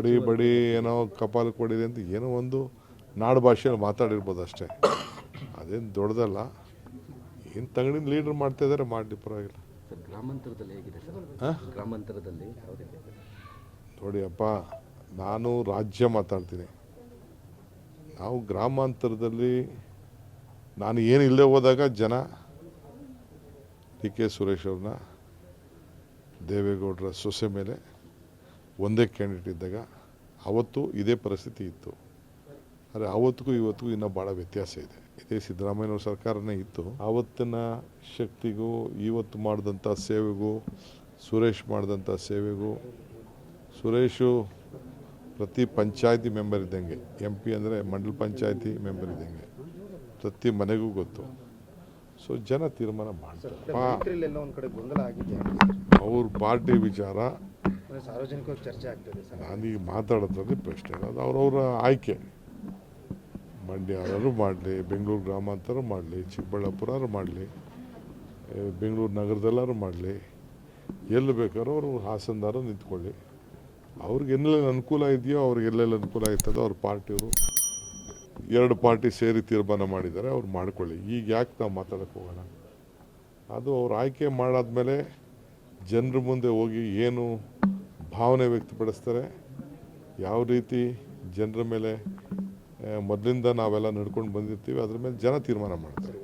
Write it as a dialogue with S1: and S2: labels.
S1: ಬಡಿ ಬಡಿ ಏನೋ ಕಪಾಲಕ್ಕೆ ಹೊಡಿದೆ ಅಂತ ಏನೋ ಒಂದು ನಾಡು ಭಾಷೆಯಲ್ಲಿ ಮಾತಾಡಿರ್ಬೋದು ಅಷ್ಟೇ. ಅದೇನು ದೊಡ್ಡದಲ್ಲ. ಏನು ತಗಡಿನ ಲೀಡರ್ ಮಾಡ್ತಾ ಇದ್ದಾರೆ ಮಾಡಲಿ ಪರವಾಗಿಲ್ಲ.
S2: ಗ್ರಾಮಾಂತರದಲ್ಲಿ ಹೇಗಿದೆ ಗ್ರಾಮಾಂತರದಲ್ಲಿ ಯಾವ
S1: ನೋಡಿ ಅಪ್ಪ ನಾನು ರಾಜ್ಯ ಮಾತಾಡ್ತೀನಿ. ನಾವು ಗ್ರಾಮಾಂತರದಲ್ಲಿ ನಾನು ಏನು ಇಲ್ಲದೆ ಹೋದಾಗ ಜನ ಡಿ ಕೆ ಸುರೇಶ್ ಅವ್ರನ್ನ ದೇವೇಗೌಡರ ಸೊಸೆ ಮೇಲೆ ಒಂದೇ ಕ್ಯಾಂಡಿಡೇಟ್ ಇದ್ದಾಗ ಅವತ್ತು ಇದೇ ಪರಿಸ್ಥಿತಿ ಇತ್ತು. ಆದರೆ ಅವತ್ತಿಗೂ ಇವತ್ತಿಗೂ ಇನ್ನೂ ಭಾಳ ವ್ಯತ್ಯಾಸ ಇದೆ. ಇದೇ ಸಿದ್ದರಾಮಯ್ಯನವ್ರ ಸರ್ಕಾರನೇ ಇತ್ತು. ಆವತ್ತಿನ ಶಕ್ತಿಗೂ ಇವತ್ತು ಮಾಡಿದಂಥ ಸೇವೆಗೂ ಸುರೇಶ್ ಮಾಡಿದಂಥ ಸೇವೆಗೂ ಸುರೇಶು ಪ್ರತಿ ಪಂಚಾಯತಿ ಮೆಂಬರ್ ಇದ್ದಂಗೆ ಎಂ ಪಿ ಅಂದರೆ ಮಂಡಲ ಪಂಚಾಯತಿ ಮೆಂಬರ್ ಇದ್ದಂಗೆ ಪ್ರತಿ ಮನೆಗೂ ಗೊತ್ತು. ಸೊ ಜನ ತೀರ್ಮಾನ ಮಾಡ್ತಾರೆ. ಅವ್ರ ಪಾರ್ಟಿ ವಿಚಾರ
S3: ಸಾರ್ವಜನಿಕವಾಗಿ
S1: ನಾನೀಗ ಮಾತಾಡೋದ್ರಲ್ಲಿ ಪ್ರಶ್ನೆ ಇಲ್ಲ. ಅದು ಅವರವರ ಆಯ್ಕೆ. ಮಂಡ್ಯವರು ಮಾಡಲಿ, ಬೆಂಗಳೂರು ಗ್ರಾಮಾಂತರ ಮಾಡಲಿ ಚಿಕ್ಕಬಳ್ಳಾಪುರ ಮಾಡಲಿ ಬೆಂಗಳೂರು ನಗರದಲ್ಲಾರು ಮಾಡಲಿ, ಎಲ್ಲಿ ಬೇಕಾದ್ರೂ ಅವರು ಹಾಸನದಾರು ನಿಂತ್ಕೊಳ್ಳಿ. ಅವ್ರಿಗೆ ಎಲ್ಲೆಲ್ಲಿ ಅನುಕೂಲ ಇದೆಯೋ ಅವ್ರಿಗೆ ಎಲ್ಲೆಲ್ಲಿ ಅನುಕೂಲ ಆಯ್ತದೋ ಅವ್ರ ಪಾರ್ಟಿಯವರು ಎರಡು ಪಾರ್ಟಿ ಸೇರಿ ತೀರ್ಮಾನ ಮಾಡಿದ್ದಾರೆ, ಅವ್ರು ಮಾಡ್ಕೊಳ್ಳಿ. ಈಗ ಯಾಕೆ ನಾವು ಮಾತಾಡೋಕ್ಕೆ ಹೋಗೋಣ? ಅದು ಅವ್ರು ಆಯ್ಕೆ ಮಾಡಾದ್ಮೇಲೆ ಜನರ ಮುಂದೆ ಹೋಗಿ ಏನು ಭಾವನೆ ವ್ಯಕ್ತಪಡಿಸ್ತಾರೆ. ಯಾವ ರೀತಿ ಜನರ ಮೇಲೆ ಮೊದಲಿಂದ ನಾವೆಲ್ಲ ನಡ್ಕೊಂಡು ಬಂದಿರ್ತೀವಿ, ಅದ್ರ ಮೇಲೆ ಜನ ತೀರ್ಮಾನ ಮಾಡ್ತಾರೆ.